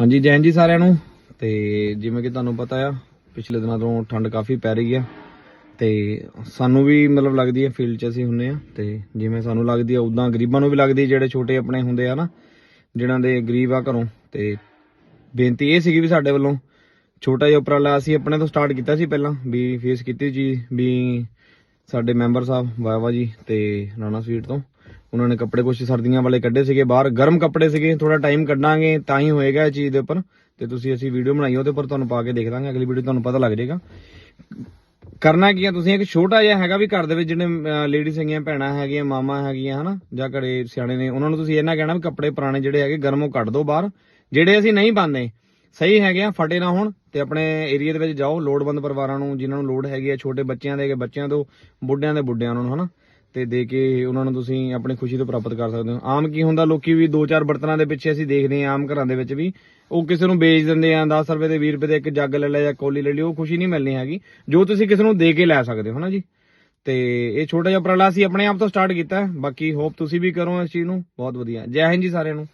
ਹਾਂਜੀ, ਜੈਨ ਜੀ ਸਾਰਿਆਂ ਨੂੰ। ਤੇ ਜਿਵੇਂ ਕਿ ਤੁਹਾਨੂੰ ਪਤਾ ਆ, ਪਿਛਲੇ ਦਿਨਾਂ ਤੋਂ ਠੰਡ ਕਾਫੀ ਪੈ ਰਹੀ ਆ। ਤੇ ਸਾਨੂੰ ਵੀ ਮਤਲਬ ਲੱਗਦੀ ਹੈ ਫੀਲਡ 'ਚ ਅਸੀਂ ਹੁੰਨੇ ਆ। ਤੇ ਜਿਵੇਂ ਸਾਨੂੰ ਲੱਗਦੀ ਆ ਉਦਾਂ ਗਰੀਬਾਂ ਨੂੰ ਵੀ ਲੱਗਦੀ ਜਿਹੜੇ ਛੋਟੇ ਆਪਣੇ ਹੁੰਦੇ ਆ ਨਾ, ਜਿਨ੍ਹਾਂ ਦੇ ਗਰੀਬ ਆ ਘਰੋਂ। ਤੇ ਬੇਨਤੀ ਇਹ ਸੀਗੀ ਵੀ ਸਾਡੇ ਵੱਲੋਂ ਛੋਟਾ ਜਿਹਾ ਉਪਰਾਲਾ ਅਸੀਂ ਆਪਣੇ ਤੋਂ ਸਟਾਰਟ ਕੀਤਾ ਸੀ ਪਹਿਲਾਂ, ਵੀ ਫੇਸ ਕੀਤੀ ਜੀ, ਵੀ ਸਾਡੇ ਮੈਂਬਰ ਸਾਹਿਬ ਵਾਵਾ ਜੀ ਤੇ ਰਾਣਾ ਸਵੀਟ ਤੋਂ। ਉਹਨਾਂ ਨੇ ਕੱਪੜੇ ਕੁਛ ਸਰਦੀਆਂ ਵਾਲੇ ਕੱਢੇ ਸੀਗੇ, ਬਾਹਰ ਗਰਮ ਕੱਪੜੇ ਸੀਗੇ ਥੋੜਾ ਟਾਈਮ ਕੱਢਾਂਗੇ, ਤਾਂ ਹੀ ਹੋਏਗਾ ਇਹ ਚੀਜ਼ ਦੇ ਉੱਪਰ। ਤੇ ਤੁਸੀਂ ਅਸੀਂ ਵੀਡੀਓ ਬਣਾਈ ਉਹਦੇ ਉੱਪਰ ਤੁਹਾਨੂੰ ਪਾ ਕੇ ਦੇਖ ਦਾਂਗੇ, ਅਗਲੀ ਵੀਡੀਓ ਤੁਹਾਨੂੰ ਪਤਾ ਲੱਗ ਜਾਏਗਾ। ਕਰਨਾ ਕੀ ਆ, ਤੁਸੀਂ ਇੱਕ ਛੋਟਾ ਜਿਹਾ ਹੈਗਾ ਵੀ ਘਰ ਦੇ ਵਿੱਚ ਜਿਹੜੇ ਲੇਡੀਜ਼ ਹੈਗੀਆਂ, ਭੈਣਾਂ ਹੈਗੀਆਂ, ਮਾਮਾ ਹੈਗੀਆਂ, ਹਨਾ, ਜਾਂ ਘਰੇ ਸਿਆਣੇ ਨੇ, ਉਹਨਾਂ ਨੂੰ ਤੁਸੀਂ ਇਹਨਾਂ ਕਹਿਣਾ ਵੀ ਕੱਪੜੇ ਪੁਰਾਣੇ ਜਿਹੜੇ ਹੈਗੇ, ਗਰਮ ਕੱਢ ਦਿਓ ਬਾਹਰ। ਜਿਹੜੇ ਅਸੀਂ ਨਹੀਂ ਪਾਉਂਦੇ, ਸਹੀ ਹੈਗੇ ਆ, ਫਟੇ ਨਾ ਹੋਣ, ਤੇ ਆਪਣੇ ਏਰੀਆ ਦੇ ਵਿੱਚ ਜਾਓ, ਲੋੜਵੰਦ ਪਰਿਵਾਰਾਂ ਨੂੰ, ਜਿਨ੍ਹਾਂ ਨੂੰ ਲੋੜ ਹੈਗੀ ਆ, ਛੋਟੇ ਬੱਚਿਆਂ ਦੇ, ਬੱਚਿਆਂ ਤੋਂ, ਬੁੱਢਿਆਂ ਦੇ ਬੁੱਢਿਆਂ ਨੂੰ, ਹਨਾ। ਤੇ ਦੇ ਕੇ ਉਹਨਾਂ ਨੂੰ ਤੁਸੀਂ ਆਪਣੀ ਖੁਸ਼ੀ ਤੋਂ ਪ੍ਰਾਪਤ ਕਰ ਸਕਦੇ ਹੋ। ਆਮ ਕੀ ਹੁੰਦਾ, ਲੋਕੀ ਵੀ ਦੋ ਚਾਰ ਬਰਤਨਾਂ ਦੇ ਪਿੱਛੇ ਅਸੀਂ ਦੇਖਦੇ ਹਾਂ, ਆਮ ਘਰਾਂ ਦੇ ਵਿੱਚ ਵੀ। ਉਹ ਕਿਸੇ ਨੂੰ ਵੇਚ ਦਿੰਦੇ ਆ 10 ਰੁਪਏ ਦੇ 20 ਰੁਪਏ ਦੇ, ਇੱਕ ਜੱਗ ਲੈ ਲਿਆ ਜਾਂ ਕੋਲੀ ਲੈ ਲਈ ਉਹ ਖੁਸ਼ੀ ਨਹੀਂ ਮਿਲਣੀ ਹੈਗੀ। ਜੋ ਤੁਸੀਂ ਕਿਸੇ ਨੂੰ ਦੇ ਕੇ ਲੈ ਸਕਦੇ ਹੋ ਨਾ ਜੀ? ਤੇ ਇਹ ਛੋਟਾ ਜਿਹਾ ਉਪਰਾਲਾ ਅਸੀਂ ਆਪਣੇ ਆਪ ਤੋਂ ਸਟਾਰਟ ਕੀਤਾ ਬਾਕੀ ਹੋਪ ਤੁਸੀਂ ਵੀ ਕਰੋ ਇਸ ਚੀਜ਼ ਨੂੰ। ਬਹੁਤ ਵਧੀਆ। ਜੈ ਹਿੰਦ ਜੀ ਸਾਰਿਆਂ ਨੂੰ।